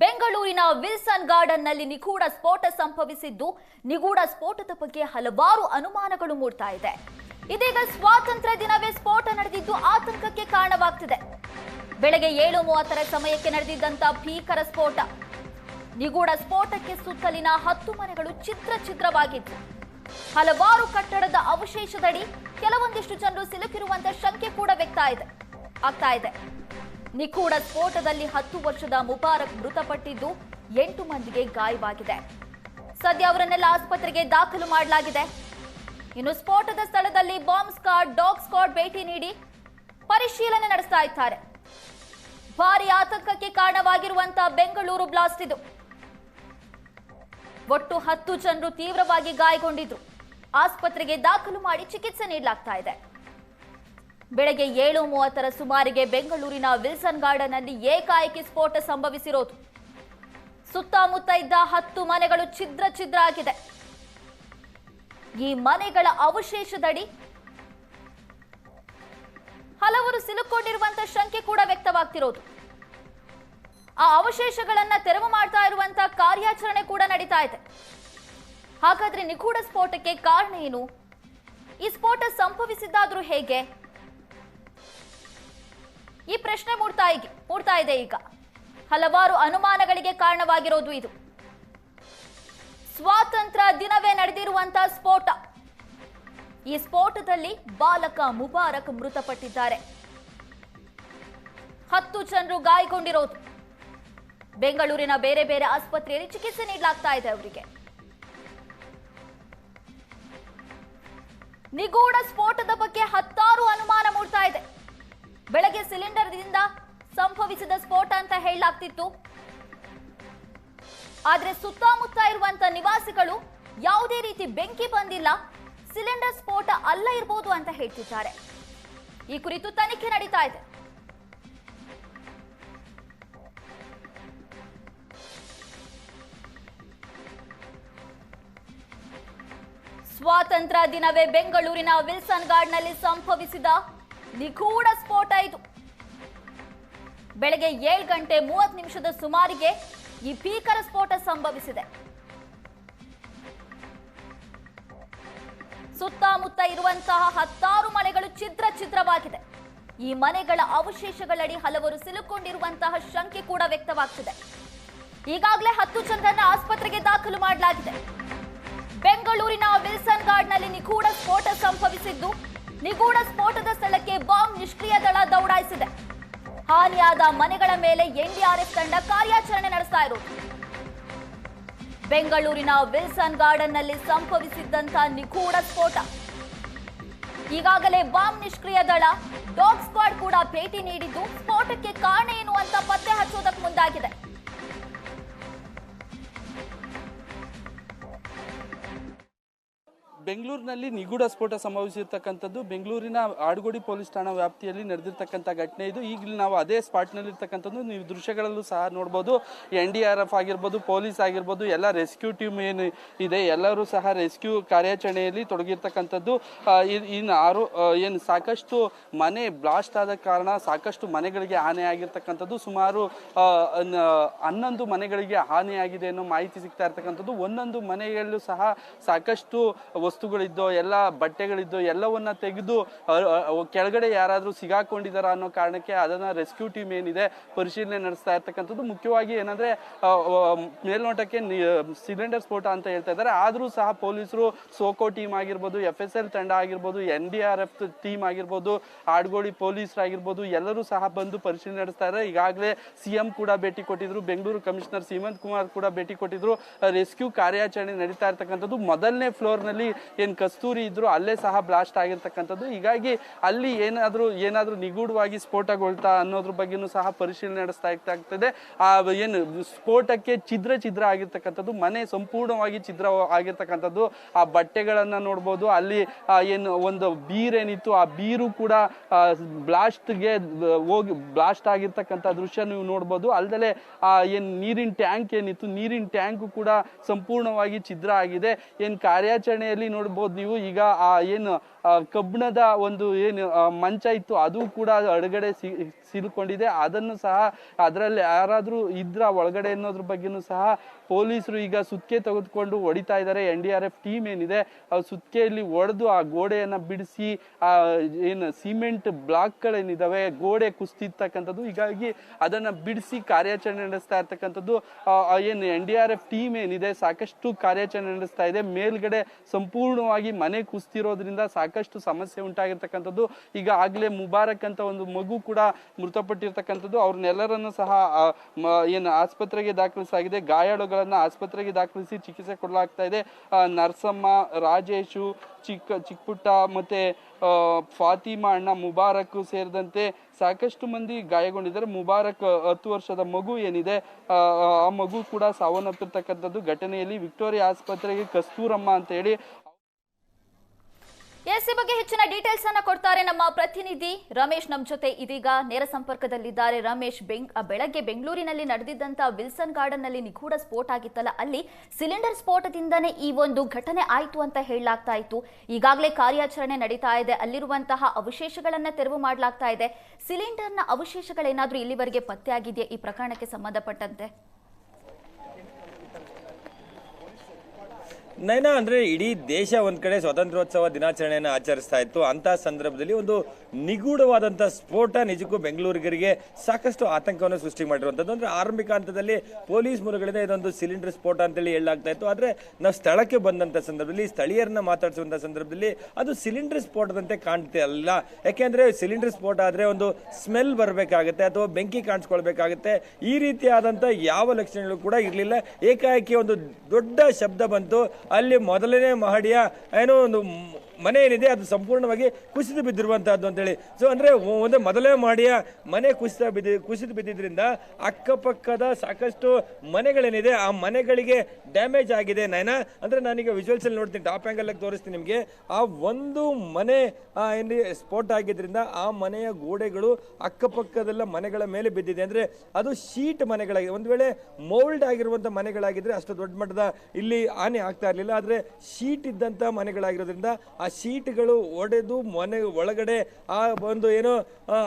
ಬೆಂಗಳೂರಿನ ವಿಲ್ಸನ್ ಗಾರ್ಡನ್ನಲ್ಲಿ ನಿಗೂಢ ಸ್ಫೋಟ ಸಂಭವಿಸಿದ್ದು, ನಿಗೂಢ ಸ್ಫೋಟದ ಬಗ್ಗೆ ಹಲವಾರು ಅನುಮಾನಗಳು ಮೂಡ್ತಾ ಇದೆ. ಇದೀಗ ಸ್ವಾತಂತ್ರ್ಯ ದಿನವೇ ಸ್ಫೋಟ ನಡೆದಿದ್ದು ಆತಂಕಕ್ಕೆ ಕಾರಣವಾಗ್ತಿದೆ. ಬೆಳಗ್ಗೆ ಏಳು ಮೂವತ್ತರ ಸಮಯಕ್ಕೆ ನಡೆದಿದ್ದಂತ ಭೀಕರ ಸ್ಫೋಟ. ನಿಗೂಢ ಸ್ಫೋಟಕ್ಕೆ ಸುತ್ತಲಿನ ಹತ್ತು ಮನೆಗಳು ಚಿತ್ರ ಚಿತ್ರವಾಗಿತ್ತು ಹಲವಾರು ಕಟ್ಟಡದ ಅವಶೇಷದಡಿ ಕೆಲವೊಂದಿಷ್ಟು ಜನರು ಸಿಲುಕಿರುವಂತ ಶಂಕೆ ಕೂಡ ವ್ಯಕ್ತ ಇದೆ ಆಗ್ತಾ ಇದೆ. ನಿಗೂಢ ಸ್ಫೋಟದಲ್ಲಿ ಹತ್ತು ವರ್ಷದ ಮುಬಾರಕ್ ಮೃತಪಟ್ಟಿದ್ದು ಎಂಟು ಮಂದಿಗೆ ಗಾಯವಾಗಿದೆ. ಸದ್ಯ ಅವರನ್ನೆಲ್ಲ ಆಸ್ಪತ್ರೆಗೆ ದಾಖಲು ಮಾಡಲಾಗಿದೆ. ಇನ್ನು ಸ್ಫೋಟದ ಸ್ಥಳದಲ್ಲಿ ಬಾಂಬ್ ಸ್ಕ್ವಾಡ್, ಡಾಗ್ ಸ್ಕ್ವಾಡ್ ಭೇಟಿ ನೀಡಿ ಪರಿಶೀಲನೆ ನಡೆಸ್ತಾ ಇದ್ದಾರೆ. ಭಾರಿ ಆತಂಕಕ್ಕೆ ಕಾರಣವಾಗಿರುವಂತಹ ಬೆಂಗಳೂರು ಬ್ಲಾಸ್ಟ್ ಇದು. ಒಟ್ಟು ಹತ್ತು ಜನರು ತೀವ್ರವಾಗಿ ಗಾಯಗೊಂಡಿದ್ರು. ಆಸ್ಪತ್ರೆಗೆ ದಾಖಲು ಮಾಡಿ ಚಿಕಿತ್ಸೆ ನೀಡಲಾಗ್ತಾ ಇದೆ. ಬೆಳಗ್ಗೆ ಏಳು ಮೂವತ್ತರ ಸುಮಾರಿಗೆ ಬೆಂಗಳೂರಿನ ವಿಲ್ಸನ್ ಗಾರ್ಡನ್ ಅಲ್ಲಿ ಏಕಾಏಕಿ ಸ್ಫೋಟ ಸಂಭವಿಸಿರೋದು. ಸುತ್ತಮುತ್ತ ಇದ್ದ ಹತ್ತು ಮನೆಗಳು ಛಿದ್ರ ಛಿದ್ರ ಆಗಿದೆ. ಈ ಮನೆಗಳ ಅವಶೇಷದಡಿ ಹಲವರು ಸಿಲುಕೊಂಡಿರುವಂತ ಶಂಕೆ ಕೂಡ ವ್ಯಕ್ತವಾಗ್ತಿರೋದು. ಆ ಅವಶೇಷಗಳನ್ನ ತೆರವು ಮಾಡ್ತಾ ಇರುವಂತ ಕಾರ್ಯಾಚರಣೆ ಕೂಡ ನಡೀತಾ ಇದೆ. ಹಾಗಾದ್ರೆ ನಿಗೂಢ ಸ್ಫೋಟಕ್ಕೆ ಕಾರಣ ಏನು? ಈ ಸ್ಫೋಟ ಸಂಭವಿಸಿದ್ದಾದ್ರೂ ಹೇಗೆ? ಪ್ರಶ್ನೆ ಮೂಡ್ತಾ ಮೂಡ್ತಾ ಇದೆ ಈಗ. ಹಲವಾರು ಅನುಮಾನಗಳಿಗೆ ಕಾರಣವಾಗಿರೋದು ಇದು. ಸ್ವಾತಂತ್ರ್ಯ ದಿನವೇ ನಡೆದಿರುವಂತಹ ಸ್ಫೋಟ. ಈ ಸ್ಫೋಟದಲ್ಲಿ ಬಾಲಕ ಮುಬಾರಕ್ ಮೃತಪಟ್ಟಿದ್ದಾರೆ. ಹತ್ತು ಜನರು ಗಾಯಗೊಂಡಿರೋದು. ಬೆಂಗಳೂರಿನ ಬೇರೆ ಬೇರೆ ಆಸ್ಪತ್ರೆಯಲ್ಲಿ ಚಿಕಿತ್ಸೆ ನೀಡಲಾಗ್ತಾ ಇದೆ ಅವರಿಗೆ. ನಿಗೂಢ ಸ್ಫೋಟದ ಬಗ್ಗೆ ಹತ್ತಾರು ಅನುಮಾನ ಮೂಡ್ತಾ ಇದೆ. ಬೆಳಗ್ಗೆ ಸಿಲಿಂಡರ್ದಿಂದ ಸಂಭವಿಸಿದ ಸ್ಫೋಟ ಅಂತ ಹೇಳಲಾಗ್ತಿತ್ತು. ಆದ್ರೆ ಸುತ್ತಮುತ್ತ ಇರುವಂತ ನಿವಾಸಿಗಳು ಯಾವುದೇ ರೀತಿ ಬೆಂಕಿ ಬಂದಿಲ್ಲ, ಸಿಲಿಂಡರ್ ಸ್ಫೋಟ ಅಲ್ಲ ಇರಬಹುದು ಅಂತ ಹೇಳ್ತಿದ್ದಾರೆ. ಈ ಕುರಿತು ತನಿಖೆ ನಡೀತಾ ಇದೆ. ಸ್ವಾತಂತ್ರ್ಯ ದಿನವೇ ಬೆಂಗಳೂರಿನ ವಿಲ್ಸನ್ ಗಾರ್ಡ್ನಲ್ಲಿ ಸಂಭವಿಸಿದ ನಿಗೂಢ ಸ್ಫೋಟ ಇದು. ಬೆಳಗ್ಗೆ ಏಳು ಗಂಟೆ ಮೂವತ್ತು ನಿಮಿಷದ ಸುಮಾರಿಗೆ ಈ ಭೀಕರ ಸ್ಫೋಟ ಸಂಭವಿಸಿದೆ. ಸುತ್ತಮುತ್ತ ಇರುವಂತಹ ಹತ್ತಾರು ಮನೆಗಳು ಛಿದ್ರ ಛಿದ್ರವಾಗಿದೆ. ಈ ಮನೆಗಳ ಅವಶೇಷಗಳಡಿ ಹಲವರು ಸಿಲುಕೊಂಡಿರುವಂತಹ ಶಂಕೆ ಕೂಡ ವ್ಯಕ್ತವಾಗ್ತಿದೆ. ಈಗಾಗಲೇ ಹತ್ತು ಜನರನ್ನು ಆಸ್ಪತ್ರೆಗೆ ದಾಖಲು ಮಾಡಲಾಗಿದೆ. ಬೆಂಗಳೂರಿನ ವಿಲ್ಸನ್ ಗಾರ್ಡ್ನಲ್ಲಿ ನಿಗೂಢ ಸ್ಫೋಟ ಸಂಭವಿಸಿದ್ದು ನಿಗೂಢ ಸ್ಫೋಟದ ಸ್ಥಳಕ್ಕೆ ಬಾಂಬ್ ನಿಷ್ಕ್ರಿಯ ದಳ ದೌಡಾಯಿಸಿದೆ. ಹಾನಿಯಾದ ಮನೆಗಳ ಮೇಲೆ ಎನ್ಡಿಆರ್ಎಫ್ ತಂಡ ಕಾರ್ಯಾಚರಣೆ ನಡೆಸ್ತಾ ಇರೋದು. ಬೆಂಗಳೂರಿನ ವಿಲ್ಸನ್ ಗಾರ್ಡನ್ನಲ್ಲಿ ನಲ್ಲಿ ಸಂಭವಿಸಿದ್ದಂತ ನಿಗೂಢ ಸ್ಫೋಟ. ಈಗಾಗಲೇ ಬಾಂಬ್ ನಿಷ್ಕ್ರಿಯ ದಳ, ಡಾಗ್ ಸ್ಕ್ವಾಡ್ ಕೂಡ ಭೇಟಿ ನೀಡಿದ್ದು ಸ್ಫೋಟಕ್ಕೆ ಕಾರಣ ಏನು ಅಂತ ಪತ್ತೆ ಹಚ್ಚುವುದಕ್ಕೆ ಮುಂದಾಗಿದೆ. ಬೆಂಗಳೂರಿನಲ್ಲಿ ನಿಗೂಢ ಸ್ಫೋಟ ಸಂಭವಿಸಿರ್ತಕ್ಕಂಥದ್ದು ಬೆಂಗಳೂರಿನ ಆಡುಗೋಡಿ ಪೊಲೀಸ್ ಠಾಣಾ ವ್ಯಾಪ್ತಿಯಲ್ಲಿ ನಡೆದಿರ್ತಕ್ಕಂಥ ಘಟನೆ ಇದು. ಈಗಲೂ ನಾವು ಅದೇ ಸ್ಪಾಟ್ನಲ್ಲಿ ಇರ್ತಕ್ಕಂಥದ್ದು ನೀವು ದೃಶ್ಯಗಳಲ್ಲೂ ಸಹ ನೋಡ್ಬೋದು. ಎನ್ ಡಿ ಆರ್ ಎಫ್ ಆಗಿರ್ಬೋದು, ಪೊಲೀಸ್ ಆಗಿರ್ಬೋದು, ಎಲ್ಲ ರೆಸ್ಕ್ಯೂ ಟೀಮ್ ಏನು ಇದೆ, ಎಲ್ಲರೂ ಸಹ ರೆಸ್ಕ್ಯೂ ಕಾರ್ಯಾಚರಣೆಯಲ್ಲಿ ತೊಡಗಿರ್ತಕ್ಕಂಥದ್ದು. ಇನ್ನು ಆರು ಏನು ಸಾಕಷ್ಟು ಮನೆ ಬ್ಲಾಸ್ಟ್ ಆದ ಕಾರಣ ಸಾಕಷ್ಟು ಮನೆಗಳಿಗೆ ಹಾನಿ ಆಗಿರ್ತಕ್ಕಂಥದ್ದು. ಸುಮಾರು ಹನ್ನೊಂದು ಮನೆಗಳಿಗೆ ಹಾನಿಯಾಗಿದೆ ಅನ್ನೋ ಮಾಹಿತಿ ಸಿಗ್ತಾ ಇರ್ತಕ್ಕಂಥದ್ದು. ಒಂದೊಂದು ಮನೆಯಲ್ಲೂ ಸಹ ಸಾಕಷ್ಟು ವಸ್ತುಗಳಿದ್ದೋ, ಎಲ್ಲ ಬಟ್ಟೆಗಳಿದ್ದೋ, ಎಲ್ಲವನ್ನ ತೆಗೆದು ಕೆಳಗಡೆ ಯಾರಾದರೂ ಸಿಗಾಕೊಂಡಿದಾರ ಅನ್ನೋ ಕಾರಣಕ್ಕೆ ಅದನ್ನ ರೆಸ್ಕ್ಯೂ ಟೀಮ್ ಏನಿದೆ, ಪರಿಶೀಲನೆ ನಡೆಸ್ತಾ ಇರ್ತಕ್ಕಂಥದ್ದು. ಮುಖ್ಯವಾಗಿ ಏನಂದ್ರೆ ಮೇಲ್ನೋಟಕ್ಕೆ ಸಿಲಿಂಡರ್ ಸ್ಫೋಟ ಅಂತ ಹೇಳ್ತಾ ಇದ್ದಾರೆ. ಆದರೂ ಸಹ ಪೊಲೀಸರು ಸೋಕೋ ಟೀಮ್ ಆಗಿರ್ಬೋದು ಎಫ್ ಎಸ್ ಎಲ್ ತಂಡ ಆಗಿರ್ಬೋದು N D R F team ಆಗಿರ್ಬೋದು, ಆಡ್ಗೋಳಿ ಪೊಲೀಸರಾಗಿರ್ಬೋದು, ಎಲ್ಲರೂ ಸಹ ಬಂದು ಪರಿಶೀಲನೆ ನಡೆಸ್ತಾ ಇದ್ದಾರೆ. ಈಗಾಗಲೇ ಸಿಎಂ ಕೂಡ ಭೇಟಿ ಕೊಟ್ಟಿದ್ರು, ಬೆಂಗಳೂರು ಕಮಿಷನರ್ ಸೀಮಂತ್ ಕುಮಾರ್ ಕೂಡ ಭೇಟಿ ಕೊಟ್ಟಿದ್ರು. ರೆಸ್ಕ್ಯೂ ಕಾರ್ಯಾಚರಣೆ ನಡೀತಾ ಇರ್ತಕ್ಕಂಥದ್ದು. ಮೊದಲನೇ ಫ್ಲೋರ್ನಲ್ಲಿ ಏನ್ ಕಸ್ತೂರಿ ಇದ್ರು ಅಲ್ಲೇ ಸಹ ಬ್ಲಾಸ್ಟ್ ಆಗಿರ್ತಕ್ಕಂಥದ್ದು. ಹೀಗಾಗಿ ಅಲ್ಲಿ ಏನಾದರೂ ಏನಾದರೂ ನಿಗೂಢವಾಗಿ ಸ್ಫೋಟಗೊಳ್ತಾ ಅನ್ನೋದ್ರ ಬಗ್ಗೆನೂ ಸಹ ಪರಿಶೀಲನೆ ನಡೆಸ್ತಾ ಆಗ್ತದೆ. ಆ, ಏನು ಸ್ಫೋಟಕ್ಕೆ ಛಿದ್ರ ಛಿದ್ರ ಆಗಿರ್ತಕ್ಕಂಥದ್ದು, ಮನೆ ಸಂಪೂರ್ಣವಾಗಿ ಛಿದ್ರ ಆಗಿರ್ತಕ್ಕಂಥದ್ದು, ಆ ಬಟ್ಟೆಗಳನ್ನು ನೋಡ್ಬೋದು. ಅಲ್ಲಿ ಏನು ಒಂದು ಬೀರೇನಿತ್ತು ಆ ಬೀರು ಕೂಡ ಬ್ಲಾಸ್ಟ್ಗೆ ಹೋಗಿ ಬ್ಲಾಸ್ಟ್ ಆಗಿರ್ತಕ್ಕಂಥ ದೃಶ್ಯ ನೀವು ನೋಡ್ಬೋದು. ಅಲ್ಲದೆ ಆ, ಏನು ನೀರಿನ ಟ್ಯಾಂಕ್ ಏನಿತ್ತು, ನೀರಿನ ಟ್ಯಾಂಕ್ ಕೂಡ ಸಂಪೂರ್ಣವಾಗಿ ಛಿದ್ರ ಆಗಿದೆ. ಏನು ಕಾರ್ಯಾಚರಣೆಯಲ್ಲಿ ನೋಡ್ಬೋದು ನೀವು. ಈಗ ಆ ಏನು ಕಬ್ಬಿಣದ ಒಂದು ಏನು ಮಂಚ ಇತ್ತು, ಅದು ಕೂಡ ಅಡಗಡೆ ಸಿ, ಸಿಲ್ಕೊಂಡಿದೆ. ಅದನ್ನು ಸಹ ಅದರಲ್ಲಿ ಯಾರಾದರೂ ಇದ್ರ ಒಳಗಡೆ ಅನ್ನೋದ್ರ ಬಗ್ಗೆನೂ ಸಹ ಪೊಲೀಸರು ಈಗ ಸುತ್ತಿಗೆ ತೆಗೆದುಕೊಂಡು ಹೊಡಿತಾ ಇದ್ದಾರೆ. N D R F team ಏನಿದೆ, ಆ ಸುತ್ತಿಗೆಯಲ್ಲಿ ಹೊಡೆದು ಆ ಗೋಡೆಯನ್ನ ಬಿಡಿಸಿ, ಆ, ಏನು ಸಿಮೆಂಟ್ ಬ್ಲಾಕ್ಗಳೇನಿದ್ದಾವೆ ಗೋಡೆ ಕುಸ್ತಿರ್ತಕ್ಕಂಥದ್ದು, ಹೀಗಾಗಿ ಅದನ್ನ ಬಿಡಿಸಿ ಕಾರ್ಯಾಚರಣೆ ನಡೆಸ್ತಾ ಇರ್ತಕ್ಕಂಥದ್ದು ಏನು N D R F team ಏನಿದೆ, ಸಾಕಷ್ಟು ಕಾರ್ಯಾಚರಣೆ ನಡೆಸ್ತಾ ಇದೆ. ಮೇಲ್ಗಡೆ ಸಂಪೂರ್ಣವಾಗಿ ಮನೆ ಕುಸ್ತಿರೋದ್ರಿಂದ ಸಾಕಷ್ಟು ಸಮಸ್ಯೆ ಉಂಟಾಗಿರ್ತಕ್ಕಂಥದ್ದು. ಈಗ ಆಗಲೇ ಮುಬಾರಕ್ ಅಂತ ಒಂದು ಮಗು ಕೂಡ ಮೃತಪಟ್ಟಿರ್ತಕ್ಕಂಥದ್ದು. ಅವ್ರನ್ನೆಲ್ಲರನ್ನು ಸಹ ಏನು ಆಸ್ಪತ್ರೆಗೆ ದಾಖಲಿಸಲಾಗಿದೆ. ಗಾಯಾಳುಗಳನ್ನು ಆಸ್ಪತ್ರೆಗೆ ದಾಖಲಿಸಿ ಚಿಕಿತ್ಸೆ ಕೊಡಲಾಗ್ತಾ ಇದೆ. ನರಸಮ್ಮ, ರಾಜೇಶು, ಚಿಕ್ಕ, ಚಿಕ್ಕಪುಟ್ಟ ಮತ್ತೆ ಫಾತಿಮಾ ಅಣ್ಣ ಮುಬಾರಕ್ ಸೇರಿದಂತೆ ಸಾಕಷ್ಟು ಮಂದಿ ಗಾಯಗೊಂಡಿದ್ದಾರೆ. ಮುಬಾರಕ್ ಹತ್ತು ವರ್ಷದ ಮಗು ಏನಿದೆ ಆ ಮಗು ಕೂಡ ಸಾವನ್ನಪ್ಪಿರ್ತಕ್ಕಂಥದ್ದು ಘಟನೆಯಲ್ಲಿ ವಿಕ್ಟೋರಿಯಾ ಆಸ್ಪತ್ರೆಗೆ ಕಸ್ತೂರಮ್ಮ ಅಂತ ಹೇಳಿ ಎಸ್ ಈ ಬಗ್ಗೆ ಹೆಚ್ಚಿನ ಡೀಟೇಲ್ಸ್ ಅನ್ನ ಕೊಡ್ತಾರೆ ನಮ್ಮ ಪ್ರತಿನಿಧಿ ರಮೇಶ್. ನಮ್ಮ ಜೊತೆ ಇದೀಗ ನೇರ ಸಂಪರ್ಕದಲ್ಲಿದ್ದಾರೆ ರಮೇಶ್. ಬೆಂಗ್, ಬೆಳಗ್ಗೆ ಬೆಂಗಳೂರಿನಲ್ಲಿ ನಡೆದಿದ್ದಂತ ವಿಲ್ಸನ್ ಗಾರ್ಡನ್ನಲ್ಲಿ ನಿಗೂಢ ಸ್ಫೋಟ ಆಗಿತ್ತಲ್ಲ, ಅಲ್ಲಿ ಸಿಲಿಂಡರ್ ಸ್ಫೋಟದಿಂದನೇ ಈ ಒಂದು ಘಟನೆ ಆಯಿತು ಅಂತ ಹೇಳಲಾಗ್ತಾ ಇತ್ತು. ಈಗಾಗಲೇ ಕಾರ್ಯಾಚರಣೆ ನಡೀತಾ ಇದೆ, ಅಲ್ಲಿರುವಂತಹ ಅವಶೇಷಗಳನ್ನ ತೆರವು ಮಾಡಲಾಗ್ತಾ ಇದೆ. ಸಿಲಿಂಡರ್ನ ಅವಶೇಷಗಳೇನಾದ್ರೂ ಇಲ್ಲಿವರೆಗೆ ಪತ್ತೆ ಈ ಪ್ರಕರಣಕ್ಕೆ ಸಂಬಂಧಪಟ್ಟಂತೆ? ನೈನಾ ಅಂದ್ರೆ ಇಡೀ ದೇಶ ಒಂದ್ ಕಡೆ ಸ್ವಾತಂತ್ರ್ಯೋತ್ಸವ ದಿನಾಚರಣೆಯನ್ನು ಆಚರಿಸ್ತಾ ಇತ್ತು. ಅಂತ ಸಂದರ್ಭದಲ್ಲಿ ಒಂದು ನಿಗೂಢವಾದಂತ ಸ್ಫೋಟ ನಿಜಕ್ಕೂ ಬೆಂಗಳೂರಿಗರಿಗೆ ಸಾಕಷ್ಟು ಆತಂಕವನ್ನು ಸೃಷ್ಟಿ ಮಾಡಿರುವಂತದ್ದು ಅಂದ್ರೆ ಆರಂಭಿಕ ಹಂತದಲ್ಲಿ ಪೊಲೀಸ್ ಮೂಲಗಳಿಂದ ಇದೊಂದು ಸಿಲಿಂಡರ್ ಸ್ಫೋಟ ಅಂತೇಳಿ ಹೇಳಲಾಗ್ತಾ ಇತ್ತು. ಆದ್ರೆ ನಾವು ಸ್ಥಳಕ್ಕೆ ಬಂದಂತ ಸಂದರ್ಭದಲ್ಲಿ, ಸ್ಥಳೀಯರನ್ನ ಮಾತಾಡಿಸುವಂತ ಸಂದರ್ಭದಲ್ಲಿ ಅದು ಸಿಲಿಂಡರ್ ಸ್ಫೋಟದಂತೆ ಕಾಣ್ತಾ ಅಲ್ಲ ಯಾಕೆಂದ್ರೆ ಸಿಲಿಂಡರ್ ಸ್ಫೋಟ ಆದ್ರೆ ಒಂದು ಸ್ಮೆಲ್ ಬರಬೇಕಾಗುತ್ತೆ ಅಥವಾ ಬೆಂಕಿ ಕಾಣಿಸ್ಕೊಳ್ಬೇಕಾಗುತ್ತೆ. ಈ ರೀತಿಯಾದಂತ ಯಾವ ಲಕ್ಷಣಗಳು ಕೂಡ ಇರಲಿಲ್ಲ. ಏಕಾಏಕಿ ಒಂದು ದೊಡ್ಡ ಶಬ್ದ ಬಂತು. ಅಲ್ಲಿ ಮೊದಲನೇ ಮಹಡಿಯ ಏನೋ ಒಂದು ಮನೆ ಏನಿದೆ, ಅದು ಸಂಪೂರ್ಣವಾಗಿ ಕುಸಿದು ಬಿದ್ದಿರುವಂತಹದ್ದು ಅಂತೇಳಿ. ಸೊ ಅಂದ್ರೆ ಒಂದು ಮೊದಲೇ ಮಾಡಿಯ ಮನೆ ಕುಸಿತ ಬಿದ್ದಿ, ಕುಸಿದು ಬಿದ್ದಿದ್ರಿಂದ ಅಕ್ಕಪಕ್ಕದ ಸಾಕಷ್ಟು ಮನೆಗಳೇನಿದೆ, ಆ ಮನೆಗಳಿಗೆ ಡ್ಯಾಮೇಜ್ ಆಗಿದೆ. ನಯನ, ಅಂದ್ರೆ ನಾನೀಗ ವಿಜುವಲ್ಸ್ ಅಲ್ಲಿ ನೋಡ್ತೀನಿ ಟಾಪ್ ಆಂಗಲ್ ತೋರಿಸ್ತೀನಿ ನಿಮಗೆ. ಆ ಒಂದು ಮನೆ ಏನು ಸ್ಫೋಟ ಆಗಿದ್ರಿಂದ ಆ ಮನೆಯ ಗೋಡೆಗಳು ಅಕ್ಕಪಕ್ಕದೆಲ್ಲ ಮನೆಗಳ ಮೇಲೆ ಬಿದ್ದಿದೆ. ಅಂದ್ರೆ ಅದು ಶೀಟ್ ಮನೆಗಳಾಗಿದೆ ಒಂದು ವೇಳೆ ಮೌಲ್ಡ್ ಆಗಿರುವಂತ ಮನೆಗಳಾಗಿದ್ರೆ ಅಷ್ಟು ದೊಡ್ಡ ಮಟ್ಟದ ಇಲ್ಲಿ ಹಾನಿ ಆಗ್ತಾ ಇರಲಿಲ್ಲ. ಆದ್ರೆ ಶೀಟ್ ಇದ್ದಂತ ಮನೆಗಳಾಗಿರೋದ್ರಿಂದ ಆ ಶೀಟ್ಗಳು ಒಡೆದು ಮನೆ ಒಳಗಡೆ ಆ ಒಂದು ಏನು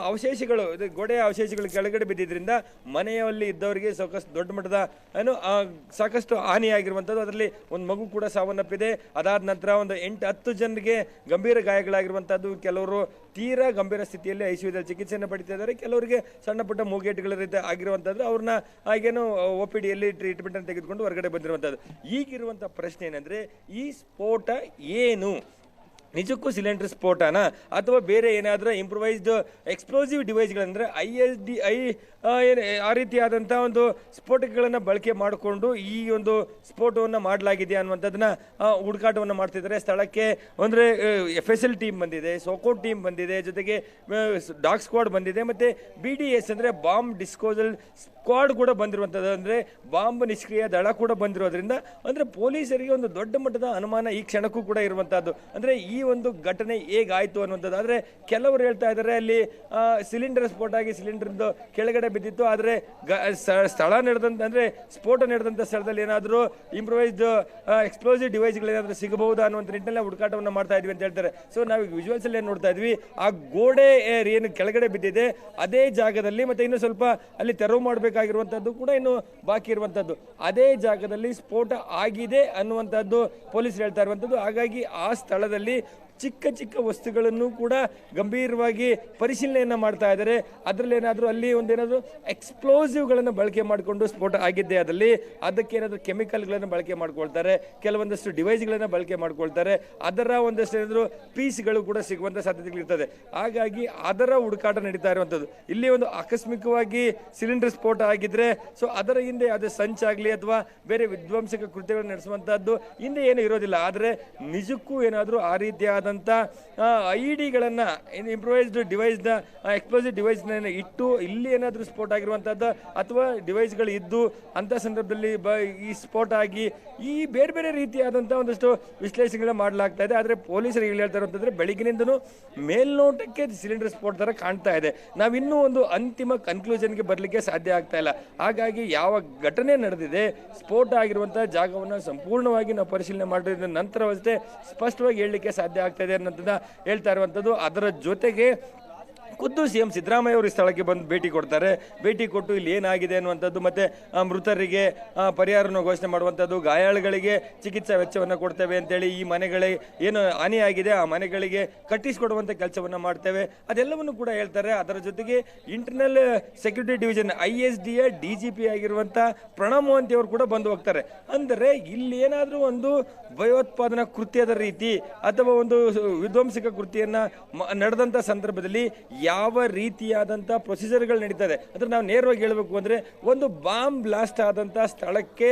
ಅವಶೇಷಗಳು, ಇದು ಗೋಡೆಯ ಅವಶೇಷಗಳು ಕೆಳಗಡೆ ಬಿದ್ದಿದ್ದರಿಂದ ಮನೆಯಲ್ಲಿ ಇದ್ದವರಿಗೆ ಸಾಕಷ್ಟು ದೊಡ್ಡ ಮಟ್ಟದ, ಏನು ಸಾಕಷ್ಟು ಹಾನಿಯಾಗಿರುವಂಥದ್ದು. ಅದರಲ್ಲಿ ಒಂದು ಮಗು ಕೂಡ ಸಾವನ್ನಪ್ಪಿದೆ. ಅದಾದ ನಂತರ ಒಂದು ಎಂಟು, ಹತ್ತು ಜನರಿಗೆ ಗಂಭೀರ ಗಾಯಗಳಾಗಿರುವಂಥದ್ದು. ಕೆಲವರು ತೀರಾ ಗಂಭೀರ ಸ್ಥಿತಿಯಲ್ಲಿ ಐಸಿಯುದಲ್ಲಿ ಚಿಕಿತ್ಸೆಯನ್ನು ಪಡಿತಾ ಇದ್ದಾರೆ. ಕೆಲವರಿಗೆ ಸಣ್ಣ ಪುಟ್ಟ ಮೂಗೇಟುಗಳ ರೀತಿ ಆಗಿರುವಂಥದ್ದು. ಅವ್ರನ್ನ ಹಾಗೇನು ಒ ಪಿ ಡಿಯಲ್ಲಿ ಟ್ರೀಟ್ಮೆಂಟ್ ಅನ್ನು ತೆಗೆದುಕೊಂಡು ಹೊರಗಡೆ ಬಂದಿರುವಂಥದ್ದು. ಈಗಿರುವಂಥ ಪ್ರಶ್ನೆ ಏನಂದರೆ, ಈ ಸ್ಫೋಟ ಏನು? ನಿಜಕ್ಕೂ ಸಿಲಿಂಡರ್ ಸ್ಫೋಟನ? ಅಥವಾ ಬೇರೆ ಏನಾದರೂ ಇಂಪ್ರೊವೈಸ್ಡ್ ಎಕ್ಸ್ಪ್ಲೋಸಿವ್ ಡಿವೈಸ್ಗಳಂದರೆ ಐ ಎಸ್ ಡಿ ಐ ಆ ರೀತಿಯಾದಂಥ ಒಂದು ಸ್ಫೋಟಕಗಳನ್ನು ಬಳಕೆ ಮಾಡಿಕೊಂಡು ಈ ಒಂದು ಸ್ಫೋಟವನ್ನು ಮಾಡಲಾಗಿದೆ ಅನ್ನುವಂಥದ್ದನ್ನ ಹುಡುಕಾಟವನ್ನು ಮಾಡ್ತಿದ್ದಾರೆ. ಸ್ಥಳಕ್ಕೆ ಅಂದರೆ ಎಫ್ ಎಸ್ ಎಲ್ ಟೀಮ್ ಬಂದಿದೆ ಸೋಕೋ ಟೀಮ್ ಬಂದಿದೆ, ಜೊತೆಗೆ ಡಾಗ್ ಸ್ಕ್ವಾಡ್ ಬಂದಿದೆ, ಮತ್ತು ಬಿ ಡಿ ಎಸ್ ಅಂದರೆ ಬಾಂಬ್ ಡಿಸ್ಕೋಸಲ್ ಸ್ಕ್ವಾಡ್ ಕೂಡ ಬಂದಿರುವಂಥದ್ದು ಅಂದರೆ ಬಾಂಬ್ ನಿಷ್ಕ್ರಿಯ ದಳ ಕೂಡ ಬಂದಿರೋದ್ರಿಂದ, ಅಂದರೆ ಪೊಲೀಸರಿಗೆ ಒಂದು ದೊಡ್ಡ ಮಟ್ಟದ ಅನುಮಾನ ಈ ಕ್ಷಣಕ್ಕೂ ಕೂಡ ಇರುವಂಥದ್ದು ಅಂದರೆ ಈ ಒಂದು ಘಟನೆ ಹೇಗಾಯಿತು ಅನ್ನುವಂಥದ್ದು. ಆದರೆ ಕೆಲವರು ಹೇಳ್ತಾ ಇದ್ದಾರೆ, ಅಲ್ಲಿ ಸಿಲಿಂಡರ್ ಸ್ಫೋಟ ಆಗಿ ಸಿಲಿಂಡರ್ದು ಕೆಳಗಡೆ ಬಿದ್ದಿತ್ತು. ಆದರೆ ಸ್ಥಳ ನಡೆದಂಥ ಅಂದರೆ ಸ್ಫೋಟ ನಡೆದಂಥ ಸ್ಥಳದಲ್ಲಿ ಏನಾದರೂ ಇಂಪ್ರೊವೈಸ್ಡ್ ಎಕ್ಸ್ಪ್ಲೋಸಿವ್ ಡಿವೈಸ್ಗಳೇನಾದರೂ ಸಿಗಬಹುದಾ ಅನ್ನುವಂಥ ನಿಟ್ಟಿನಲ್ಲಿ ಹುಡುಕಾಟವನ್ನು ಮಾಡ್ತಾ ಇದ್ವಿ ಅಂತ ಹೇಳ್ತಾರೆ. ಸೊ ನಾವು ವಿಜುವಲ್ಸ್ ಅಲ್ಲಿ ಏನು ನೋಡ್ತಾ ಇದ್ವಿ, ಆ ಗೋಡೆ ಏನು ಕೆಳಗಡೆ ಬಿದ್ದಿದೆ. ಅದೇ ಜಾಗದಲ್ಲಿ ಮತ್ತು ಇನ್ನೂ ಸ್ವಲ್ಪ ಅಲ್ಲಿ ತೆರವು ಮಾಡಬೇಕಾಗಿರುವಂತದ್ದು ಕೂಡ ಇನ್ನು ಬಾಕಿ ಇರುವಂಥದ್ದು ಅದೇ ಜಾಗದಲ್ಲಿ ಸ್ಫೋಟ ಆಗಿದೆ ಅನ್ನುವಂಥದ್ದು ಪೊಲೀಸರು ಹೇಳ್ತಾ ಇರುವಂಥದ್ದು ಹಾಗಾಗಿ ಆ ಸ್ಥಳದಲ್ಲಿ ಚಿಕ್ಕ ಚಿಕ್ಕ ವಸ್ತುಗಳನ್ನು ಕೂಡ ಗಂಭೀರವಾಗಿ ಪರಿಶೀಲನೆಯನ್ನು ಮಾಡ್ತಾ ಇದ್ದಾರೆ. ಅದರಲ್ಲಿ ಏನಾದರೂ ಅಲ್ಲಿ ಒಂದೇನಾದರೂ ಎಕ್ಸ್ಪ್ಲೋಸಿವ್ಗಳನ್ನು ಬಳಕೆ ಮಾಡಿಕೊಂಡು ಸ್ಫೋಟ ಆಗಿದ್ದೆ ಅದರಲ್ಲಿ ಅದಕ್ಕೆ ಏನಾದರೂ ಕೆಮಿಕಲ್ಗಳನ್ನು ಬಳಕೆ ಮಾಡ್ಕೊಳ್ತಾರೆ. ಕೆಲವೊಂದಷ್ಟು ಡಿವೈಸ್ಗಳನ್ನು ಬಳಕೆ ಮಾಡ್ಕೊಳ್ತಾರೆ. ಅದರ ಒಂದಷ್ಟು ಏನಾದರೂ ಪೀಸ್ಗಳು ಕೂಡ ಸಿಗುವಂಥ ಸಾಧ್ಯತೆಗಳಿರ್ತದೆ. ಹಾಗಾಗಿ ಅದರ ಹುಡುಕಾಟ ನಡೀತಾ ಇರುವಂಥದ್ದು. ಇಲ್ಲಿ ಒಂದು ಆಕಸ್ಮಿಕವಾಗಿ ಸಿಲಿಂಡರ್ ಸ್ಫೋಟ ಆಗಿದ್ದರೆ ಸೊ ಅದರ ಹಿಂದೆ ಯಾವುದೇ ಸಂಚಾಗಲಿ ಅಥವಾ ಬೇರೆ ವಿಧ್ವಂಸಕ ಕೃತ್ಯಗಳನ್ನು ನಡೆಸುವಂಥದ್ದು ಹಿಂದೆ ಏನು ಇರೋದಿಲ್ಲ. ಆದರೆ ನಿಜಕ್ಕೂ ಏನಾದರೂ ಆ ರೀತಿಯಾದಂಥ ಐ ಡಿಗಳನ್ನು ಇಂಪ್ರೊವೈಸ್ಡ್ ಡಿವೈಸ್ನ ಎಕ್ಸ್ಪ್ಲೋಸಿವ್ ಡಿವೈಸ್ನ ಇಟ್ಟು ಇಲ್ಲಿ ಏನಾದರೂ ಸ್ಫೋಟ ಆಗಿರುವಂಥದ್ದು ಅಥವಾ ಡಿವೈಸ್ಗಳು ಇದ್ದು ಅಂಥ ಸಂದರ್ಭದಲ್ಲಿ ಬ, ಈ ಸ್ಫೋಟ ಆಗಿ ಈ ಬೇರೆ ಬೇರೆ ರೀತಿಯಾದಂಥ ಒಂದಷ್ಟು ವಿಶ್ಲೇಷಣೆಗಳನ್ನ ಮಾಡಲಾಗ್ತಾ ಇದೆ. ಆದರೆ ಪೊಲೀಸರು ಏನು ಹೇಳ್ತಾರೆ ಇರುವಂಥದ್ರೆ ಬೆಳಗಿನಿಂದನೂ ಮೇಲ್ನೋಟಕ್ಕೆ ಸಿಲಿಂಡರ್ ಸ್ಫೋಟ ಥರ ಕಾಣ್ತಾ ಇದೆ. ನಾವಿನ್ನೂ ಒಂದು ಅಂತಿಮ ಕನ್ಕ್ಲೂಷನ್ಗೆ ಬರಲಿಕ್ಕೆ ಸಾಧ್ಯ ಆಗ್ತಾ ಇಲ್ಲ. ಹಾಗಾಗಿ ಯಾವ ಘಟನೆ ನಡೆದಿದೆ ಸ್ಫೋಟ ಆಗಿರುವಂಥ ಜಾಗವನ್ನು ಸಂಪೂರ್ಣವಾಗಿ ನಾವು ಪರಿಶೀಲನೆ ಮಾಡಿದ ನಂತರವಷ್ಟೇ ಸ್ಪಷ್ಟವಾಗಿ ಹೇಳಲಿಕ್ಕೆ ಸಾಧ್ಯ ಆಗ್ತಾ ಇದೆ ಅನ್ನೋದನ್ನ ಹೇಳ್ತಾ ಇರುವಂಥದ್ದು. ಅದರ ಜೊತೆಗೆ ಖುದ್ದು ಸಿ ಎಂ ಸಿದ್ದರಾಮಯ್ಯ ಅವರು ಸ್ಥಳಕ್ಕೆ ಬಂದು ಭೇಟಿ ಕೊಡ್ತಾರೆ. ಭೇಟಿ ಕೊಟ್ಟು ಇಲ್ಲಿ ಏನಾಗಿದೆ ಅನ್ನುವಂಥದ್ದು ಮತ್ತು ಮೃತರಿಗೆ ಪರಿಹಾರವನ್ನು ಘೋಷಣೆ ಮಾಡುವಂಥದ್ದು. ಗಾಯಾಳುಗಳಿಗೆ ಚಿಕಿತ್ಸಾ ವೆಚ್ಚವನ್ನು ಕೊಡ್ತೇವೆ ಅಂತೇಳಿ ಈ ಮನೆಗಳಿಗೆ ಏನು ಹಾನಿಯಾಗಿದೆ, ಆ ಮನೆಗಳಿಗೆ ಕಟ್ಟಿಸಿಕೊಡುವಂಥ ಕೆಲಸವನ್ನು ಮಾಡ್ತೇವೆ. ಅದೆಲ್ಲವನ್ನು ಕೂಡ ಹೇಳ್ತಾರೆ. ಅದರ ಜೊತೆಗೆ internal security division I S D A D G P ಆಗಿರುವಂಥ ಪ್ರಣಬ್ ಮೋಹಂತಿ ಅವರು ಕೂಡ ಬಂದು ಹೋಗ್ತಾರೆ. ಅಂದರೆ ಇಲ್ಲಿ ಏನಾದರೂ ಒಂದು ಭಯೋತ್ಪಾದನಾ ಕೃತ್ಯದ ರೀತಿ ಅಥವಾ ಒಂದು ವಿಧ್ವಂಸಕ ಕೃತಿಯನ್ನು ನಡೆದಂಥ ಸಂದರ್ಭದಲ್ಲಿ ಯಾವ ರೀತಿಯಾದಂಥ ಪ್ರೊಸೀಜರ್ಗಳು ನಡೀತದೆ. ಅಂದ್ರೆ ನಾವು ನೇರವಾಗಿ ಹೇಳಬೇಕು ಅಂದ್ರೆ ಒಂದು ಬಾಂಬ್ ಬ್ಲಾಸ್ಟ್ ಆದಂಥ ಸ್ಥಳಕ್ಕೆ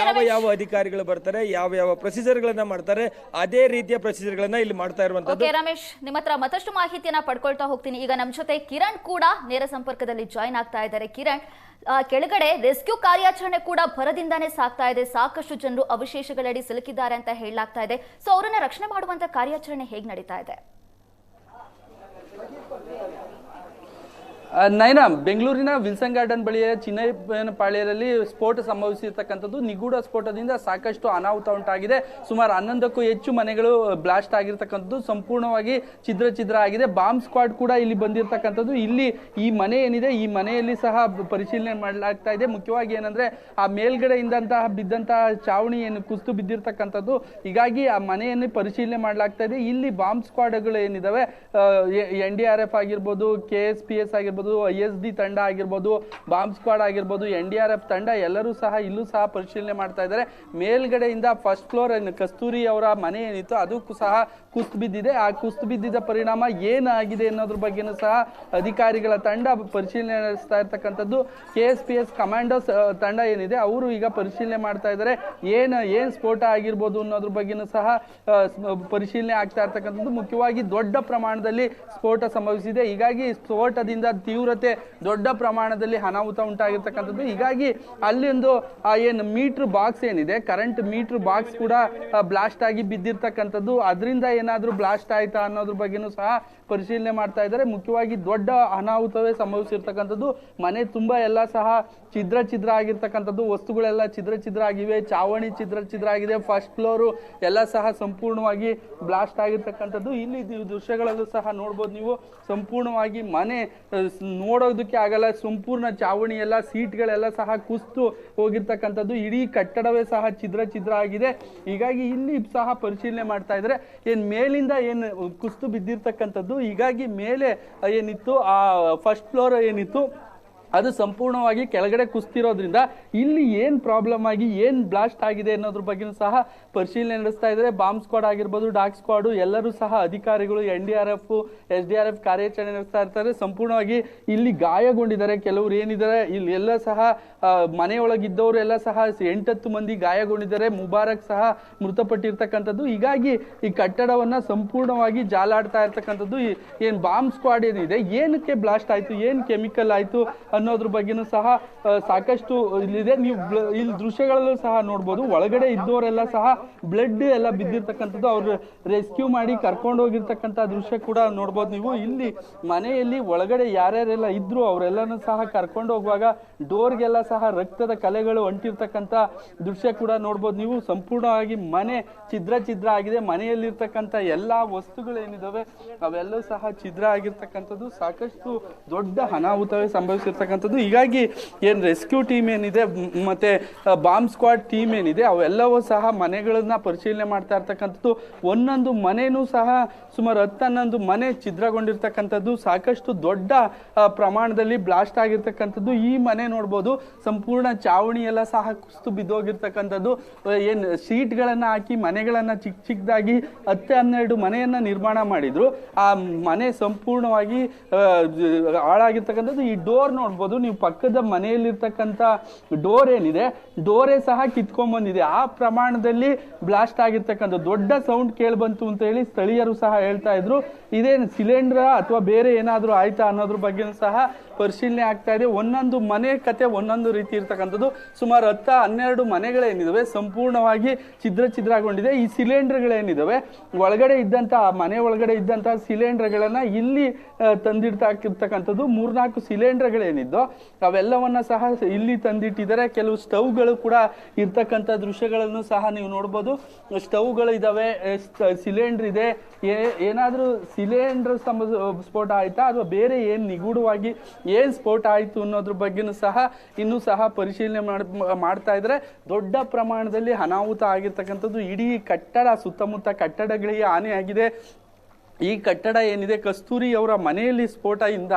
ಯಾವ ಯಾವ ಅಧಿಕಾರಿಗಳು ಬರ್ತಾರೆ ಯಾವ ಯಾವ ಪ್ರೊಸೀಜರ್ ಗಳನ್ನ ಮಾಡ್ತಾರೆ ಅದೇ ರೀತಿಯ ಪ್ರೊಸೀಜರ್ಗಳನ್ನ ಇಲ್ಲಿ ಮಾಡ್ತಾ ಇರುವಂತದ್ದು. ಓಕೆ ರಮೇಶ್ ನಿಮ್ಮ ಹತ್ರ ಮತ್ತಷ್ಟು ಮಾಹಿತಿಯನ್ನ ಪಡ್ಕೊಳ್ತಾ ಹೋಗ್ತೀನಿ. ಈಗ ನಮ್ಮ ಜೊತೆ ಕಿರಣ್ ಕೂಡ ನೇರ ಸಂಪರ್ಕದಲ್ಲಿ ಜಾಯ್ನ್ ಆಗ್ತಾ ಇದ್ದಾರೆ. ಕಿರಣ್ ಆ, ಕೆಳಗಡೆ ರೆಸ್ಕ್ಯೂ ಕಾರ್ಯಾಚರಣೆ ಕೂಡ ಭರದಿಂದಾನೇ ಸಾಕ್ತಾ ಇದೆ. ಸಾಕಷ್ಟು ಜನರು ಅವಶೇಷಗಳಡಿ ಸಿಲುಕಿದ್ದಾರೆ ಅಂತ ಹೇಳಲಾಗ್ತಾ ಇದೆ. ಸೊ ಅವರನ್ನ ರಕ್ಷಣೆ ಮಾಡುವಂತ ಕಾರ್ಯಾಚರಣೆ ಹೇಗೆ ನಡೀತಾ ಇದೆ? ನಯನ ಬೆಂಗಳೂರಿನ ವಿಲ್ಸನ್ ಗಾರ್ಡನ್ ಬಳಿಯ ಚಿನ್ನಪ್ಪನಪಾಳ್ಯದಲ್ಲಿ ಸ್ಫೋಟ ಸಂಭವಿಸಿರ್ತಕ್ಕಂಥದ್ದು ನಿಗೂಢ ಸ್ಫೋಟದಿಂದ ಸಾಕಷ್ಟು ಅನಾಹುತ ಉಂಟಾಗಿದೆ. ಸುಮಾರು ಹನ್ನೊಂದಕ್ಕೂ ಹೆಚ್ಚು ಮನೆಗಳು ಬ್ಲಾಸ್ಟ್ ಆಗಿರ್ತಕ್ಕಂಥದ್ದು. ಸಂಪೂರ್ಣವಾಗಿ ಛಿದ್ರ ಛಿದ್ರ ಆಗಿದೆ. ಬಾಂಬ್ ಸ್ಕ್ವಾಡ್ ಕೂಡ ಇಲ್ಲಿ ಬಂದಿರತಕ್ಕಂಥದ್ದು. ಇಲ್ಲಿ ಈ ಮನೆ ಏನಿದೆ, ಈ ಮನೆಯಲ್ಲಿ ಸಹ ಪರಿಶೀಲನೆ ಮಾಡಲಾಗ್ತಾ ಇದೆ. ಮುಖ್ಯವಾಗಿ ಏನಂದ್ರೆ, ಆ ಮೇಲ್ಗಡೆಯಿಂದಂತಹ ಬಿದ್ದಂತಹ ಚಾವಣಿ ಏನು ಕುಸ್ತು ಬಿದ್ದಿರ್ತಕ್ಕಂಥದ್ದು, ಹೀಗಾಗಿ ಆ ಮನೆಯನ್ನು ಪರಿಶೀಲನೆ ಮಾಡಲಾಗ್ತಾ ಇದೆ. ಇಲ್ಲಿ ಬಾಂಬ್ ಸ್ಕ್ವಾಡ್ಗಳು ಏನಿದಾವೆ ಎನ್ ಡಿ ಆರ್ ಎಫ್ ಆಗಿರ್ಬೋದು, ಕೆ ಎಸ್ ಪಿ ಎಸ್ ಆಗಿರ್ಬೋದು ಐ ಎಸ್ ಡಿ ತಂಡ ಆಗಿರ್ಬೋದು ಬಾಂಬ್ ಸ್ಕ್ವಾಡ್ ಆಗಿರ್ಬೋದು ಎನ್ ಡಿ ಆರ್ ಎಫ್ ತಂಡ ಎಲ್ಲರೂ ಸಹ ಇಲ್ಲೂ ಸಹ ಪರಿಶೀಲನೆ ಮಾಡ್ತಾ ಇದ್ದಾರೆ. ಮೇಲ್ಗಡೆಯಿಂದ ಫಸ್ಟ್ ಫ್ಲೋರ್ ಕಸ್ತೂರಿ ಅವರ ಮನೆ ಏನಿತ್ತು ಅದಕ್ಕೂ ಸಹ ಕುಸ್ತು ಬಿದ್ದಿದೆ. ಆ ಕುಸ್ತು ಬಿದ್ದಿದ್ದ ಪರಿಣಾಮ ಏನಾಗಿದೆ ಅನ್ನೋದ್ರ ಬಗ್ಗೆನೂ ಸಹ ಅಧಿಕಾರಿಗಳ ತಂಡ ಪರಿಶೀಲನೆ ನಡೆಸ್ತಾ ಇರ್ತಕ್ಕಂಥದ್ದು. K S P S commandos ತಂಡ ಏನಿದೆ, ಅವರು ಈಗ ಪರಿಶೀಲನೆ ಮಾಡ್ತಾ ಇದ್ದಾರೆ. ಏನು ಏನು ಸ್ಫೋಟ ಆಗಿರ್ಬೋದು ಅನ್ನೋದ್ರ ಬಗ್ಗೆನೂ ಸಹ ಪರಿಶೀಲನೆ ಆಗ್ತಾ ಇರ್ತಕ್ಕಂಥದ್ದು. ಮುಖ್ಯವಾಗಿ ದೊಡ್ಡ ಪ್ರಮಾಣದಲ್ಲಿ ಸ್ಫೋಟ ಸಂಭವಿಸಿದೆ. ಹೀಗಾಗಿ ಸ್ಫೋಟದಿಂದ ತೀವ್ರತೆ ದೊಡ್ಡ ಪ್ರಮಾಣದಲ್ಲಿ ಅನಾಹುತ ಉಂಟಾಗಿರ್ತಕ್ಕಂಥದ್ದು. ಹೀಗಾಗಿ ಅಲ್ಲಿಂದು ಏನು ಮೀಟ್ರ್ ಬಾಕ್ಸ್ ಏನಿದೆ, ಕರೆಂಟ್ ಮೀಟ್ರ್ ಬಾಕ್ಸ್ ಕೂಡ ಬ್ಲಾಸ್ಟ್ ಆಗಿ ಬಿದ್ದಿರ್ತಕ್ಕಂಥದ್ದು. ಅದರಿಂದ ಏನಾದರೂ ಬ್ಲಾಸ್ಟ್ ಆಯ್ತಾ ಅನ್ನೋದ್ರ ಬಗ್ಗೆನೂ ಸಹ ಪರಿಶೀಲನೆ ಮಾಡ್ತಾ ಇದ್ದಾರೆ. ಮುಖ್ಯವಾಗಿ ದೊಡ್ಡ ಅನಾಹುತವೇ ಸಂಭವಿಸಿರ್ತಕ್ಕಂಥದ್ದು. ಮನೆ ತುಂಬ ಎಲ್ಲ ಸಹ ಛಿದ್ರ ಛಿದ್ರ ಆಗಿರ್ತಕ್ಕಂಥದ್ದು. ವಸ್ತುಗಳೆಲ್ಲ ಛಿದ್ರ ಛಿದ್ರ ಆಗಿವೆ. ಚಾವಣಿ ಛಿದ್ರ ಛಿದ್ರ ಆಗಿದೆ. ಫಸ್ಟ್ ಫ್ಲೋರು ಎಲ್ಲ ಸಹ ಸಂಪೂರ್ಣವಾಗಿ ಬ್ಲಾಸ್ಟ್ ಆಗಿರ್ತಕ್ಕಂಥದ್ದು. ಇಲ್ಲಿ ದೃಶ್ಯಗಳಲ್ಲೂ ಸಹ ನೋಡ್ಬೋದು ನೀವು. ಸಂಪೂರ್ಣವಾಗಿ ಮನೆ ನೋಡೋದಕ್ಕೆ ಆಗಲ್ಲ. ಸಂಪೂರ್ಣ ಚಾವಣಿ ಎಲ್ಲ, ಸೀಟ್ಗಳೆಲ್ಲ ಸಹ ಕುಸ್ತು ಹೋಗಿರ್ತಕ್ಕಂಥದ್ದು. ಇಡೀ ಕಟ್ಟಡವೇ ಸಹ ಛಿದ್ರ ಛಿದ್ರ ಆಗಿದೆ. ಹೀಗಾಗಿ ಇಲ್ಲಿ ಸಹ ಪರಿಶೀಲನೆ ಮಾಡ್ತಾ ಇದ್ದಾರೆ. ಏನು ಮೇಲಿಂದ ಏನು ಕುಸ್ತು ಬಿದ್ದಿರ್ತಕ್ಕಂಥದ್ದು ಹೀಗಾಗಿ ಮೇಲೆ ಏನಿತ್ತು ಆ ಫಸ್ಟ್ ಫ್ಲೋರ್ ಏನಿತ್ತು ಅದು ಸಂಪೂರ್ಣವಾಗಿ ಕೆಳಗಡೆ ಕುಸ್ತಿರೋದ್ರಿಂದ ಇಲ್ಲಿ ಏನು ಪ್ರಾಬ್ಲಮ್ ಆಗಿ, ಏನು ಬ್ಲಾಸ್ಟ್ ಆಗಿದೆ ಅನ್ನೋದ್ರ ಬಗ್ಗೆಯೂ ಸಹ ಪರಿಶೀಲನೆ ನಡೆಸ್ತಾ ಇದ್ದಾರೆ. ಬಾಂಬ್ ಸ್ಕ್ವಾಡ್ ಆಗಿರ್ಬೋದು ಡಾಕ್ ಸ್ಕ್ವಾಡು ಎಲ್ಲರೂ ಸಹ ಅಧಿಕಾರಿಗಳು N D R F S D R F ಕಾರ್ಯಾಚರಣೆ ನಡೆಸ್ತಾ ಇರ್ತಾರೆ. ಸಂಪೂರ್ಣವಾಗಿ ಇಲ್ಲಿ ಗಾಯಗೊಂಡಿದ್ದಾರೆ. ಕೆಲವರು ಏನಿದ್ದಾರೆ, ಇಲ್ಲಿ ಎಲ್ಲ ಸಹ ಮನೆಯೊಳಗಿದ್ದವರು ಎಲ್ಲ ಸಹ ಎಂಟತ್ತು ಮಂದಿ ಗಾಯಗೊಂಡಿದ್ದಾರೆ. ಮುಬಾರಕ್ ಸಹ ಮೃತಪಟ್ಟಿರ್ತಕ್ಕಂಥದ್ದು. ಹೀಗಾಗಿ ಈ ಕಟ್ಟಡವನ್ನು ಸಂಪೂರ್ಣವಾಗಿ ಜಾಲಾಡ್ತಾ ಇರ್ತಕ್ಕಂಥದ್ದು ಏನ್ ಬಾಂಬ್ ಸ್ಕ್ವಾಡ್ ಏನಿದೆ. ಏನಕ್ಕೆ ಬ್ಲಾಸ್ಟ್ ಆಯಿತು, ಏನು ಕೆಮಿಕಲ್ ಆಯ್ತು ಅನ್ನೋದ್ರ ಬಗ್ಗೆನೂ ಸಹ ಸಾಕಷ್ಟು ಇಲ್ಲಿದೆ. ನೀವು ಇಲ್ಲಿ ದೃಶ್ಯಗಳಲ್ಲೂ ಸಹ ನೋಡ್ಬೋದು. ಒಳಗಡೆ ಇದ್ದವರೆಲ್ಲ ಸಹ ಬ್ಲಡ್ ಎಲ್ಲ ಬಿದ್ದಿರ್ತಕ್ಕಂಥದ್ದು ಅವ್ರು ರೆಸ್ಕ್ಯೂ ಮಾಡಿ ಕರ್ಕೊಂಡು ಹೋಗಿರ್ತಕ್ಕಂಥ ದೃಶ್ಯ ಕೂಡ ನೋಡ್ಬೋದು ನೀವು. ಇಲ್ಲಿ ಮನೆಯಲ್ಲಿ ಒಳಗಡೆ ಯಾರ್ಯಾರೆಲ್ಲ ಇದ್ರು ಅವರೆಲ್ಲನೂ ಸಹ ಕರ್ಕೊಂಡು ಹೋಗುವಾಗ ಡೋರ್ಗೆಲ್ಲ ಸಹ ರಕ್ತದ ಕಲೆಗಳು ಅಂಟಿರ್ತಕ್ಕಂಥ ದೃಶ್ಯ ಕೂಡ ನೋಡ್ಬೋದು ನೀವು. ಸಂಪೂರ್ಣವಾಗಿ ಮನೆ ಛಿದ್ರ ಛಿದ್ರ ಆಗಿದೆ. ಮನೆಯಲ್ಲಿರ್ತಕ್ಕಂಥ ಎಲ್ಲಾ ವಸ್ತುಗಳೇನಿದ್ದಾವೆ ಅವೆಲ್ಲವೂ ಸಹ ಛಿದ್ರ ಆಗಿರ್ತಕ್ಕಂಥದ್ದು. ಸಾಕಷ್ಟು ದೊಡ್ಡ ಅನಾಹುತವೇ ಸಂಭವಿಸಿರ್ತಕ್ಕಂಥದ್ದು ಹೀಗಾಗಿ ಏನು ರೆಸ್ಕ್ಯೂ ಟೀಮ್ ಏನಿದೆ ಮತ್ತು ಬಾಂಬ್ ಸ್ಕ್ವಾಡ್ ಟೀಮ್ ಏನಿದೆ, ಅವೆಲ್ಲವೂ ಸಹ ಮನೆಗಳನ್ನ ಪರಿಶೀಲನೆ ಮಾಡ್ತಾ ಇರ್ತಕ್ಕಂಥದ್ದು. ಒಂದೊಂದು ಮನೆಯೂ ಸಹ ಸುಮಾರು ಹತ್ತು ಹನ್ನೊಂದು ಮನೆ ಛಿದ್ರಗೊಂಡಿರ್ತಕ್ಕಂಥದ್ದು. ಸಾಕಷ್ಟು ದೊಡ್ಡ ಪ್ರಮಾಣದಲ್ಲಿ ಬ್ಲಾಸ್ಟ್ ಆಗಿರ್ತಕ್ಕಂಥದ್ದು. ಈ ಮನೆ ನೋಡ್ಬೋದು, ಸಂಪೂರ್ಣ ಚಾವಣಿ ಎಲ್ಲ ಸಹ ಕುಸ್ತು ಬಿದ್ದೋಗಿರ್ತಕ್ಕಂಥದ್ದು. ಏನು ಶೀಟ್ಗಳನ್ನ ಹಾಕಿ, ಮನೆಗಳನ್ನು ಚಿಕ್ಕ ಚಿಕ್ಕದಾಗಿ ಹತ್ತು ಹನ್ನೆರಡು ಮನೆಯನ್ನು ನಿರ್ಮಾಣ ಮಾಡಿದರು. ಆ ಮನೆ ಸಂಪೂರ್ಣವಾಗಿ ಹಾಳಾಗಿರ್ತಕ್ಕಂಥದ್ದು. ಈ ಡೋರ್ ನೋಡ್ಬೋದು. ನೀವು ಪಕ್ಕದ ಮನೆಯಲ್ಲಿರ್ತಕ್ಕಂಥ ಡೋರ್ ಏನಿದೆ ಡೋರೇ ಸಹ ಕಿತ್ಕೊಂಬಂದಿದೆ ಆ ಪ್ರಮಾಣದಲ್ಲಿ ಬ್ಲಾಸ್ಟ್ ಆಗಿರ್ತಕ್ಕಂಥ ದೊಡ್ಡ ಸೌಂಡ್ ಕೇಳಿಬಂತು ಅಂತ ಹೇಳಿ ಸ್ಥಳೀಯರು ಸಹ ಹೇಳ್ತಾ ಇದ್ರು. ಇದೇನು ಸಿಲಿಂಡರ್ ಅಥವಾ ಬೇರೆ ಏನಾದರೂ ಆಯ್ತಾ ಅನ್ನೋದ್ರ ಬಗ್ಗೆ ಸಹ ಪರಿಶೀಲನೆ ಆಗ್ತಾ ಇದೆ. ಒಂದೊಂದು ಮನೆ ಕತೆ, ಒಂದೊಂದು ರೀತಿ ಇರ್ತಕ್ಕಂಥದ್ದು ಸುಮಾರು ಹತ್ತ, ಹನ್ನೆರಡು ಮನೆಗಳೇನಿದಾವೆ, ಸಂಪೂರ್ಣವಾಗಿ ಛಿದ್ರ ಛಿದ್ರಗೊಂಡಿದೆ. ಈ ಸಿಲಿಂಡರ್ಗಳೇನಿದಾವೆ, ಒಳಗಡೆ ಇದ್ದಂಥ ಮನೆ ಒಳಗಡೆ ಇದ್ದಂಥ ಸಿಲಿಂಡರ್ಗಳನ್ನು ಇಲ್ಲಿ ತಂದಿಡ್ತಾಕಿರ್ತಕ್ಕಂಥದ್ದು ಮೂರ್ನಾಲ್ಕು ಸಿಲಿಂಡರ್ಗಳೇನಿದೆ ಏನಿದ್ದೋ ಅವೆಲ್ಲವನ್ನ ಸಹ ಇಲ್ಲಿ ತಂದಿಟ್ಟಿದ್ದಾರೆ. ಕೆಲವು ಸ್ಟವ್ಗಳು ಕೂಡ ಇರ್ತಕ್ಕಂಥ ದೃಶ್ಯಗಳನ್ನು ಸಹ ನೀವು ನೋಡ್ಬೋದು. ಸ್ಟವ್ಗಳು ಇದಾವೆ ಸಿಲಿಂಡರ್ ಇದೆ. ಏನಾದರೂ ಸಿಲಿಂಡರ್ ಸ್ಫೋಟ ಆಯ್ತಾ? ಅಥವಾ ಬೇರೆ ಏನು ನಿಗೂಢವಾಗಿ ಏನ್ ಸ್ಫೋಟ ಆಯಿತು ಅನ್ನೋದ್ರ ಬಗ್ಗೆನೂ ಸಹ ಇನ್ನೂ ಸಹ ಪರಿಶೀಲನೆ ಮಾಡ್- ಮಾಡ್ತಾ ಇದ್ರೆ ದೊಡ್ಡ ಪ್ರಮಾಣದಲ್ಲಿ ಅನಾಹುತ ಆಗಿರ್ತಕ್ಕಂಥದ್ದು ಇಡೀ ಕಟ್ಟಡ, ಸುತ್ತಮುತ್ತ ಕಟ್ಟಡಗಳಿಗೆ ಹಾನಿಯಾಗಿದೆ. ಈ ಕಟ್ಟಡ ಏನಿದೆ ಕಸ್ತೂರಿ ಅವರ ಮನೆಯಲ್ಲಿ ಸ್ಫೋಟ ಇಂದ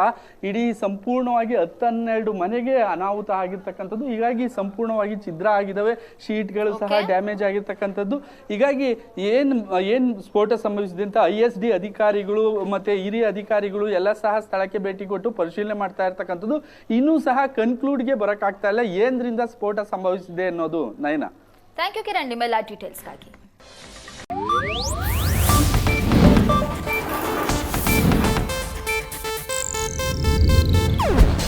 ಇಡೀ ಸಂಪೂರ್ಣವಾಗಿ ಹತ್ತನ್ನೆರಡು ಮನೆಗೆ ಅನಾಹುತ ಆಗಿರ್ತಕ್ಕಂಥದ್ದು. ಹೀಗಾಗಿ ಸಂಪೂರ್ಣವಾಗಿ ಛಿದ್ರ ಆಗಿದ್ದಾವೆ. ಶೀಟ್ಗಳು ಸಹ ಡ್ಯಾಮೇಜ್ ಆಗಿರ್ತಕ್ಕಂಥದ್ದು. ಹೀಗಾಗಿ ಏನು ಏನು ಸ್ಫೋಟ ಸಂಭವಿಸಿದೆ ಅಂತ ಐ ಎಸ್ ಡಿ ಅಧಿಕಾರಿಗಳು ಮತ್ತೆ ಹಿರಿಯ ಅಧಿಕಾರಿಗಳು ಎಲ್ಲ ಸಹ ಸ್ಥಳಕ್ಕೆ ಭೇಟಿ ಕೊಟ್ಟು ಪರಿಶೀಲನೆ ಮಾಡ್ತಾ ಇರ್ತಕ್ಕಂಥದ್ದು. ಇನ್ನೂ ಸಹ ಕನ್ಕ್ಲೂಡ್ಗೆ ಬರೋಕ್ಕಾಗ್ತಾ ಇಲ್ಲ. ಏನ್ರಿಂದ ಸ್ಫೋಟ ಸಂಭವಿಸಿದೆ ಅನ್ನೋದು ನಯನ. ಥ್ಯಾಂಕ್ ಯು ಕಿರಣ್ ನಿಮ್ಮೆಲ್ಲ ಡೀಟೇಲ್ಸ್ಗಾಗಿ